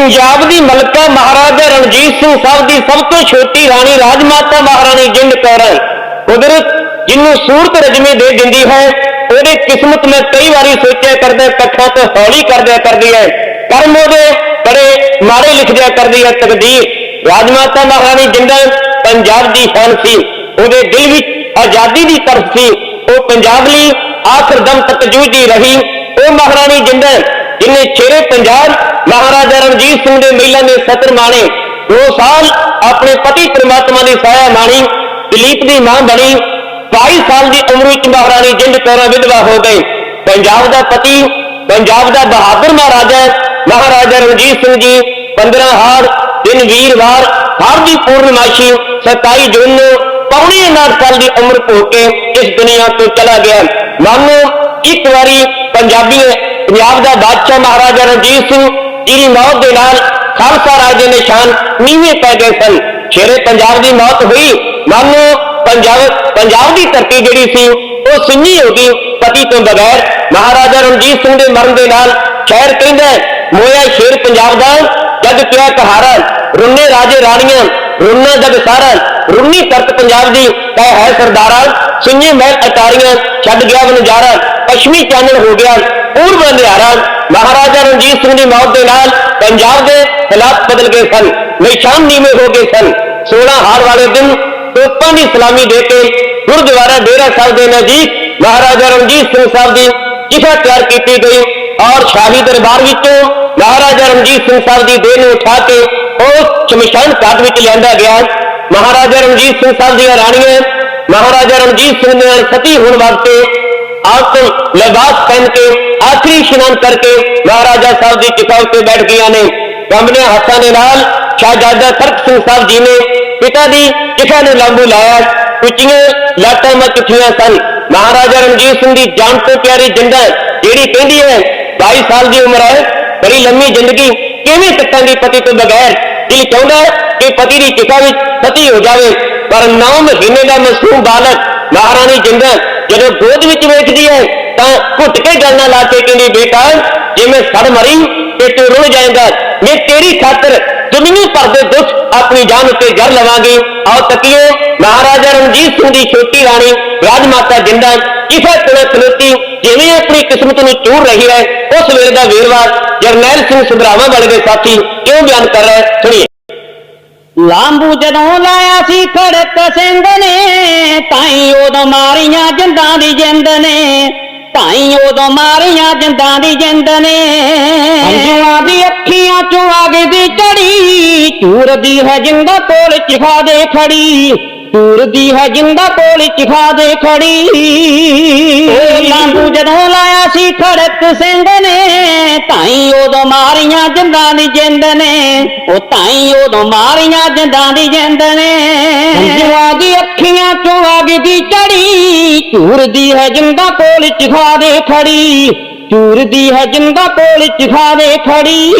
ਪੰਜਾਬ ਦੀ ਮਲਕਾ ਮਹਾਰਾਜਾ ਰਣਜੀਤ ਸਿੰਘ ਸਾਹਿਬ ਦੀ ਸਭ ਤੋਂ ਛੋਟੀ ਰਾਣੀ ਰਾਜਮਾਤਾ ਮਹਾਰਾਣੀ ਜਿੰਦ ਕੌਰ ਹੈ। ਕੁਦਰਤ ਜਿਹਨੂੰ ਸੂਰਤ ਰਜਮੀ ਦੇ ਦਿੰਦੀ ਹੈ, ਉਹਦੀ ਕਿਸਮਤ ਮੈਂ ਕਈ ਵਾਰੀ ਸੋਚਿਆ ਕਰਦਾ ਕੱਖਾਂ ਤੋਂ ਹੌਲੀ ਕਰਦਿਆ ਕਰਦੀ ਹੈ। ਕਰਮ ਉਹਦੇ ਬੜੇ ਮਾਰੇ ਲਿਖਦਿਆ ਕਰਦੀ ਹੈ, ਤਕਦੀਰ। ਰਾਜਮਾਤਾ ਮਹਾਰਾਣੀ ਜਿੰਦਲ ਪੰਜਾਬ ਦੀ ਸ਼ਾਨ ਸੀ, ਉਹਦੇ ਦਿਲ ਵਿੱਚ ਆਜ਼ਾਦੀ ਦੀ ਤਰਫ ਸੀ, ਉਹ ਪੰਜਾਬ ਲਈ ਆਖਰ ਦਮ ਤੱਕ ਜੂਝਦੀ ਰਹੀ। ਉਹ ਮਹਾਰਾਣੀ ਜਿੰਦਲ ਜਿਨੇ ਛੇਰੇ ਪੰਜਾਬ ਮਹਾਰਾਜਾ ਰਣਜੀਤ ਸਿੰਘ ਦੇ ਮਹਿਲਾਂ ਦੇ ਸਤਰ ਮਾਣੇ, ਦੋ ਸਾਲ ਆਪਣੇ ਪਤੀ ਪ੍ਰਮਾਤਮਾ ਦੀ ਸਾਇਆ ਮਾਣੀ, ਦਲੀਪ ਦੀ ਮਾਂ ਬਣੀ 22 ਸਾਲ ਦੀ ਉਮਰ ਵਿੱਚ ਮਹਾਰਾਣੀ ਜਿੰਦ ਕੌਰ ਵਿਧਵਾ ਹੋ ਗਈ ਪੰਜਾਬ ਦਾ ਪਤੀ, ਪੰਜਾਬ ਦਾ ਬਹਾਦਰ ਮਹਾਰਾਜਾ ਮਹਾਰਾਜਾ ਰਣਜੀਤ ਸਿੰਘ ਜੀ 15 ਹਾਰ, ਦਿਨ ਵੀਰਵਾਰ ਹਰ ਦੀ ਪੂਰਨਮਾਸ਼ੀ 27 ਜੂਨ ਨੂੰ ਪੌਣੀ 9 ਸਾਲ ਦੀ ਉਮਰ ਭੋਗ ਕੇ ਇਸ ਦੁਨੀਆ ਤੋਂ ਚਲਾ ਗਿਆ। ਮਾਨੋ, ਇੱਕ ਵਾਰੀ ਪੰਜਾਬੀ ਪੰਜਾਬ ਦਾ ਬਾਦਸ਼ਾਹ ਮਹਾਰਾਜਾ ਰਣਜੀਤ ਸਿੰਘ ਜੀ ਦੀ ਮੌਤ ਦੇ ਨਾਲ ਖਾਲਸਾ ਰਾਜ ਦੇ ਨਿਸ਼ਾਨ ਨੀਵੇਂ ਪੈ ਗਏ ਸਨ। ਸ਼ੇਰੇ ਪੰਜਾਬ ਦੀ ਮੌਤ ਹੋਈ। ਮਾਨੋ ਪੰਜਾਬ ਪੰਜਾਬ ਦੀ ਧਰਤੀ ਜਿਹੜੀ ਸੀ, ਉਹ ਸੁੰਨੀ ਹੋ ਗਈ। ਪਤੀ ਤੋਂ ਬਗੈਰ ਮਹਾਰਾਜਾ ਰਣਜੀਤ ਸਿੰਘ ਦੇ ਮਰਨ ਦੇ ਨਾਲ ਸ਼ਹਿਰ ਕਹਿੰਦਾ ਮੋਇਆ ਸ਼ੇਰ ਪੰਜਾਬ ਦਾ ਜਦ ਕਿਆ ਕਹਾਰਾ, ਰੁੰਨੇ ਰਾਜੇ ਰਾਣੀਆਂ, ਰੁੰਨਾ ਜਦ ਸਾਰਾ, ਰੁੰਨੀ ਤਰਤ ਪੰਜਾਬ ਦੀ ਕਹਿ ਹੈ ਸਰਦਾਰਾ, ਸੁੰਨੇ ਮਹਿਲ ਅਟਾਰੀਆਂ, ਛੱਡ ਗਿਆ ਵਨਜਾਰਾ ਪੱਛਮੀ ਚਾਨਣ ਹੋ ਗਿਆ। ਪੂਰਬ ਅੰਧਿਆਰਾ ਮਹਾਰਾਜਾ ਰਣਜੀਤ ਸਿੰਘ ਦੀ ਮੌਤ ਦੇ ਨਾਲ ਪੰਜਾਬ ਦੇ ਹਾਲਾਤ ਬਦਲ ਗਏ ਸਨ ਨਿਸ਼ਾਨ ਨੀਵੇਂ ਹੋ ਗਏ ਸਨ। 16 ਹਾਰ ਵਾਲੇ ਦਿਨ ਤੋਪਾਂ ਦੀ ਸਲਾਮੀ ਦੇ ਕੇ ਗੁਰਦੁਆਰਾ ਡੇਰਾ ਸਾਹਿਬ ਦੇ ਨਜ਼ਦੀਕ ਮਹਾਰਾਜਾ ਰਣਜੀਤ ਸਿੰਘ ਸਾਹਿਬ ਦੀ ਚਿਖਾ ਤਿਆਰ ਕੀਤੀ ਗਈ ਔਰ ਸ਼ਾਹੀ ਦਰਬਾਰ ਵਿੱਚੋਂ ਮਹਾਰਾਜਾ ਰਣਜੀਤ ਸਿੰਘ ਸਾਹਿਬ ਦੀ ਦੇਹ ਨੂੰ ਉਠਾ ਕੇ ਉਸ ਸ਼ਮਸ਼ਾਨ ਘਾਟ ਵਿੱਚ ਲਿਆਂਦਾ ਗਿਆ। ਮਹਾਰਾਜਾ ਰਣਜੀਤ ਸਿੰਘ ਸਾਹਿਬ ਦੀਆਂ ਰਾਣੀਆਂ ਮਹਾਰਾਜਾ ਰਣਜੀਤ ਸਿੰਘ ਦੇ ਨਾਲ ਸਤੀ ਹੋਣ ਵਾਸਤੇ ਆਤਮ ਲਿਬਾਸ ਪਹਿਨ ਕੇ, ਆਖਰੀ ਇਸ਼ਨਾਨ ਕਰਕੇ ਮਹਾਰਾਜਾ ਸਾਹਿਬ ਦੀ ਚਿਖਾ ਉੱਤੇ ਬੈਠ ਗਈਆਂ ਨੇ। ਕੰਬਨੇ ਹੱਥਾਂ ਦੇ ਨਾਲ ਸ਼ਾਹਜ਼ਾਦਾ ਸਰਕ ਸਿੰਘ ਸਾਹਿਬ ਜੀ ਨੇ ਪਿਤਾ ਦੀ ਚਿਖਾ ਨੂੰ ਲਾਂਬੂ ਲਾਇਆ। ਉੱਚੀਆਂ ਲਾਟਾਂ ਮਚ ਉੱਠੀਆਂ ਸਨ। ਮਹਾਰਾਜਾ ਰਣਜੀਤ ਸਿੰਘ ਦੀ ਜਾਨ ਤੋਂ ਪਿਆਰੀ ਜਿੰਦਾ ਜਿਹੜੀ ਕਹਿੰਦੀ ਹੈ 22 ਸਾਲ ਦੀ ਉਮਰ ਹੈ, ਬੜੀ ਲੰਮੀ ਜ਼ਿੰਦਗੀ, ਕਿਵੇਂ ਕੱਟਾਂਗੀ ਪਤੀ ਤੋਂ ਬਗੈਰ ਦਿਲ ਚਾਹੁੰਦਾ ਹੈ ਕਿ ਪਤੀ ਦੀ ਚਿਖਾ ਵਿੱਚ ਪਤੀ ਹੋ ਜਾਵੇ। ਪਰ 9 ਮਹੀਨੇ ਦਾ ਮਾਸੂਮ ਬਾਲਕ ਮਹਾਰਾਣੀ ਜਿੰਦਾ ਜਦੋਂ ਗੋਦ ਵਿੱਚ ਵੇਖਦੀ ਹੈ, ਤਾਂ ਘੁੱਟ ਕੇ ਗੱਲਾਂ ਲਾ ਕੇ ਕਹਿੰਦੀ, ਬੇਟਾ, ਜੇ ਮੈਂ ਸੜ ਮਰੀ, ਤੇ ਤੂੰ ਰੁੜ ਜਾਏਗਾ। ਮੈਂ ਤੇਰੀ ਖਾਤਰ ਦੁਨੀਆ ਭਰ ਦੇ ਦੁੱਖ ਆਪਣੀ ਜਾਨ ਉੱਤੇ ਜਰ ਲਵਾਂਗੀ। ਆਓ ਤਕੀਏ ਮਹਾਰਾਜਾ ਰਣਜੀਤ ਸਿੰਘ ਦੀ ਛੋਟੀ ਰਾਣੀ ਰਾਜ ਮਾਤਾ ਜਿੰਦਾ ਕਿਸੇ ਤਰ੍ਹਾਂ ਖਲੋਤੀ, ਜਿਵੇਂ ਆਪਣੀ ਕਿਸਮਤ ਨੂੰ ਚੂਰ ਰਹੀ ਹੈ, ਉਸ ਵੇਲੇ ਦਾ ਵੇਰਵਾ ਜਰਨੈਲ ਸਿੰਘ ਸੁਧਰਾਵਾਂ ਵਾਲੇ ਦੇ ਸਾਥੀ ਕਿਉਂ ਬਿਆਨ ਕਰ ਰਿਹਾ ਹੈ? ਸੁਣੀਏ। ਲਾਂਬੂ ਜਦੋਂ ਲਾਇਆ ਸੀ, ਖੜਕ ਸਿੰਘ ਨੇ, ਤਾਈ ਉਦੋਂ ਮਾਰੀਆਂ ਜਿੰਦਾਂ ਦੀ ਜਿੰਦ ਨੇ। ਤਾਈ ਉਦੋਂ ਮਾਰੀਆਂ ਜਿੰਦਾਂ ਦੀ ਜਿੰਦ ਨੇ। ਅੰਜੂਆਂ ਦੀ ਅੱਖੀਆਂ ਚੋਂ ਆਗੇ ਦੀ ਚੜੀ ਚੂਰਦੀ ਹੈ ਜਿੰਦਾ ਕੋਲ ਚਿਖਾ ਦੇ ਖੜੀ। ਚੂਰਦੀ ਹੈ ਜਿੰਦਾ ਕੋਲ ਚਿਖਾ ਦੇ ਖੜੀ ਲਾਂਬੂ ਜਦੋਂ ਲਾਇਆ ਸੀ ਖੜਕ ਸਿੰਘ ਨੇ ਤਾਈ ਉਦੋਂ ਮਾਰੀਆਂ ਜਿੰਦਾਂ ਦੀ ਜਿੰਦ ਨੇ। ਉਹ ਤਾਈ ਉਦੋਂ ਮਾਰੀਆਂ ਜਿੰਦਾਂ ਦੀ ਜਿੰਦ ਨੇ। ਅੰਜੂਆਂ ਦੀ ਅੱਖੀਆਂ ਚੋਂ ਅੱਗ ਦੀ ਚੜੀ ਝੂਰਦੀ ਹੈ ਜਿੰਦਾ ਕੋਲ ਚਿਖਾ ਦੇ ਖੜੀ। ਝੂਰਦੀ ਹੈ ਜਿੰਦਾ ਕੋਲ ਚਿਖਾ ਦੇ ਖੜੀ।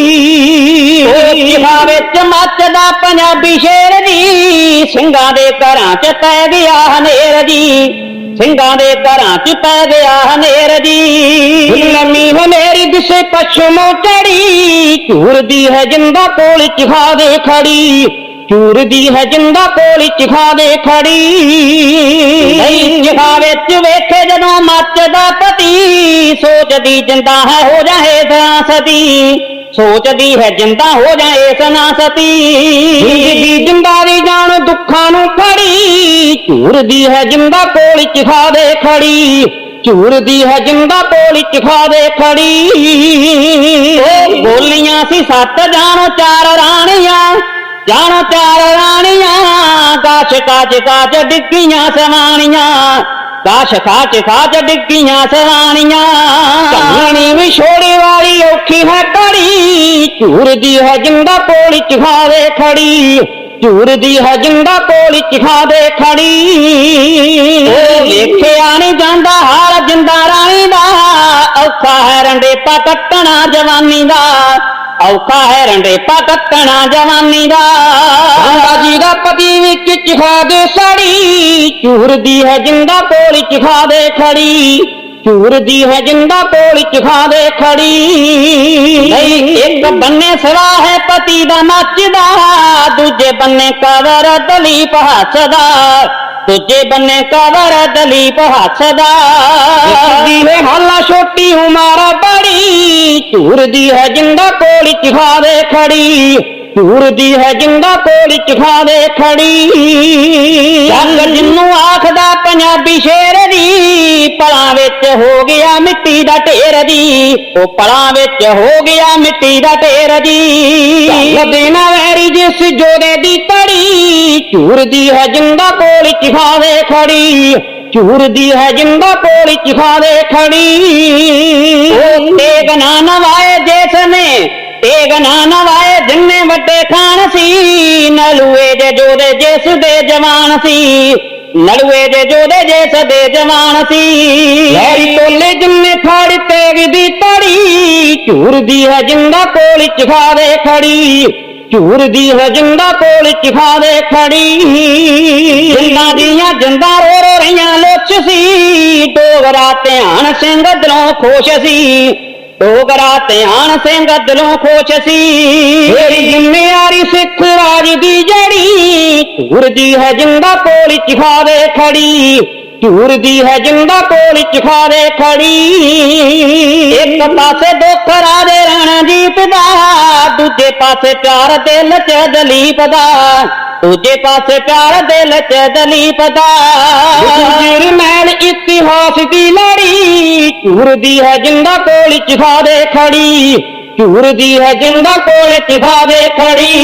ਉਹ ਚਿਖਾ ਵਿੱਚ ਮੱਚਦਾ ਪੰਜਾਬੀ ਸ਼ੇਰ ਦੀ। ਸਿੰਘਾਂ ਦੇ ਘਰਾਂ 'ਚ ਪੈ ਗਿਆ ਹਨੇਰ ਜੀ ਸਿੰਘਾਂ ਦੇ ਘਰਾਂ 'ਚ ਪੈ ਗਿਆ ਹਨੇਰ ਜੀ ਲੰਮੀ ਹਨੇਰੀ ਦਿਸੇ ਪਛਮੋਂ ਚੜੀ। ਝੂਰਦੀ ਹੈ ਜਿੰਦਾ ਕੋਲ ਚਿਖਾ ਦੇ ਖੜੀ। ਝੂਰਦੀ ਹੈ ਜਿੰਦਾ ਕੋਲ ਚਿਖਾ ਦੇ ਖੜੀ। ਨਹੀਂ। ਚਿਖਾ ਵਿੱਚ ਵੇਖੇ ਜਦੋਂ ਮੱਚਦਾ ਪਤੀ। ਸੋਚਦੀ ਜਿੰਦਾ ਹੈ ਹੋ ਜਾਏ ਸਤੀ ਸੋਚਦੀ ਹੈ ਜਿੰਦਾ ਹੋ ਜਾਏ ਸਤੀ ਜ਼ਿੰਦਗੀ ਜਿੰਦਾ ਦੀ ਜਾਣ ਦੁੱਖਾਂ ਨੂੰ ਫੜੀ। ਝੂਰਦੀ ਹੈ ਜਿੰਦਾ ਕੋਲ ਚਿਖਾ ਦੇ ਖੜੀ ਝੂਰਦੀ ਹੈ ਜਿੰਦਾ ਕੋਲ ਚਿਖਾ ਦੇ ਖੜੀ ਬੋਲੀਆਂ ਸੀ ਸੱਤ ਜਾਣੋ ਚਾਰ ਰਾਣੀਆਂ। ਜਾਣ ਚਾਰ ਰਾਣੀਆਂ, ਕਾਸ਼ ਕਾਜ ਕਾਜ ਡਿੱਗੀਆਂ ਸਵਾਣੀਆਂ, ਕਾਸ਼ ਕਾਜ ਕਾਜ ਡਿੱਗੀਆਂ ਸਵਾਣੀਆਂ। ਕਹਾਣੀ ਵਿਛੋੜੇ ਵਾਲੀ ਔਖੀ ਹੈ ਕੜੀ ਝੂਰਦੀ ਹੈ ਜਿੰਦਾ ਕੋਲ ਚਿਖਾਵੇ ਖੜੀ ਝੂਰਦੀ ਹੈ ਜਿੰਦਾ ਕੋਲ ਚਿਖਾਵੇ ਖੜੀ। ਉਹ ਵੇਖਿਆ ਨਹੀਂ ਜਾਂਦਾ ਹਾਲ ਜਿੰਦਾ ਰਾਣੀ ਦਾ, ਔਖਾ ਹੈ ਰੰਡੇ ਪਾ ਕੱਟਣਾ ਜਵਾਨੀ ਦਾ। ਔਖਾ ਹੈ ਰੰਡੇ ਪਾ ਕੱਟਣਾ ਜਵਾਨੀ ਦਾ। ਗੰਗਾ ਜੀ ਦਾ ਪਤੀ ਵਿੱਚ ਚਿਖਾ ਦੇ ਸਾੜੀ ਝੂਰਦੀ ਹੈ ਜਿੰਦਾ ਕੋਲ ਚਿਖਾ ਦੇ ਖੜੀ, ਚੂਰਦੀ ਹੈ ਜਿੰਦਾ ਕੋਲ ਚਖਾ ਦੇ ਖੜੀ। ਨਹੀਂ, ਇੱਕ ਬੰਨੇ ਸਵਾ ਹੈ ਪਤੀ ਦਾ ਨੱਚਦਾ, ਦੂਜੇ ਬੰਨੇ ਕਵਰ ਦਲੀਪ ਹੱਸਦਾ। ਦੂਜੇ ਬੰਨੇ ਕਵਰ ਦਲੀਪ ਹੱਸਦਾ ਦੀ। ਹੈ ਹਾਲਾ ਛੋਟੀ ਉਮਰ ਬੜੀ ਝੂਰਦੀ ਹੈ ਜਿੰਦਾ ਕੋਲ ਚਖਾ ਦੇ ਖੜੀ। ਝੂਰਦੀ ਹੈ ਜਿੰਦਾ ਕੋਲ ਚਖਾ ਦੇ ਖੜੀ। ਜੱਗ ਜਿੰਨੂੰ ਆਖਦਾ ਪੰਜਾਬੀ ਸ਼ੇਰ ਦੀ ਪਲਾਂ ਵਿੱਚ ਹੋ ਗਿਆ ਮਿੱਟੀ ਦਾ ਢੇਰ ਦੀ। ਉਹ ਪਲਾਂ ਵਿੱਚ ਹੋ ਗਿਆ ਮਿੱਟੀ ਦਾ ਢੇਰ ਦੀ। ਚੱਲ ਦੇਣਾ ਵੈਰੀ ਜਿਸ ਜੋੜੇ ਦੀ ਹੈ ਜਿੰਦਾ ਕੋਲ ਚਖਾਵੇ ਖੜੀ ਝੂਰਦੀ ਹੈ ਜਿੰਦਾ ਕੋਲ ਚਖਾਵੇ ਖੜੀ। ਉਹ ਤੇਗ ਨਾ ਨਵਾਏ ਜਿਸ ਨੇ ਤੇਗ ਨਾ ਨਵਾਏ ਜਿੰਨੇ ਵੱਡੇ ਖਾਨ ਸੀ, ਨਲੂਏ ਜੇ ਜੋਦੇ ਜਿਸ ਦੇ ਜਵਾਨ ਸੀ, ਨਲੂਏ ਦੇ ਜੋਦੇ ਜਿਸ ਦੇ ਜਵਾਨ ਸੀ। ਲੈਰੀ ਟੋਲੇ ਜਿੰਨੇ ਫਾੜ ਤੇਗ ਦੀ ਤੜੀ ਝੂਰਦੀ ਹੈ ਜਿੰਦਾ ਕੋਲ ਚਖਾਵੇ ਖੜੀ। ਝੂਰਦੀ ਹੈ ਜਿੰਦਾ ਕੋਲ ਚਖਾਵੇ ਖੜੀ। ਜਿੰਦਾਂ ਦੀਆਂ ਜਿੰਦਾਂ ਰੋ ਰੋ ਰਹੀਆਂ ਲੋਚ ਸੀ। ਡੋਗਰਾ ਧਿਆਨ ਸਿੰਘ ਦਿਲੋਂ ਖੁਸ਼ ਸੀ। ਡੋਗਰਾ ਧਿਆਨ ਸਿੰਘ ਦਿਲੋਂ ਖੁਸ਼ ਸੀ। ਮੇਰੀ ਜ਼ਿੰਮੇਵਾਰੀ ਸਿੱਖ ਰਾਜ ਦੀ ਜੜੀ ਝੂਰਦੀ ਹੈ ਜਿੰਦਾ ਕੋਲ ਚਖਾਵੇ ਖੜੀ। ਝੂਰਦੀ ਹੈ ਜਿੰਦਾ ਕੋਲ ਚਖਾਵੇ ਖੜੀ। ਇੱਕ ਪਾਸੇ ਦੁੱਖ ਰਾਜੇ ਰਣਜੀਤ ਦਾ ਦੂਜੇ ਪਾਸੇ ਪਿਆਰ ਦਿਲ ਚ ਦਲੀਪ ਦਾ ਦੂਜੇ ਪਾਸੇ ਪਿਆਰ ਦਿਲ ਚ ਦਲੀਪ ਦਾ। ਗੁਜਰ ਮੈਲ ਇਤਿਹਾਸ ਦੀ ਲੜੀ ਝੂਰਦੀ ਹੈ ਜਿੰਦਾ ਕੋਲ ਚਖਾਵੇ ਖੜੀ। ਝੂਰਦੀ ਹੈ ਜਿੰਦਾ ਕੋਲ ਚਖਾਵੇ ਖੜੀ।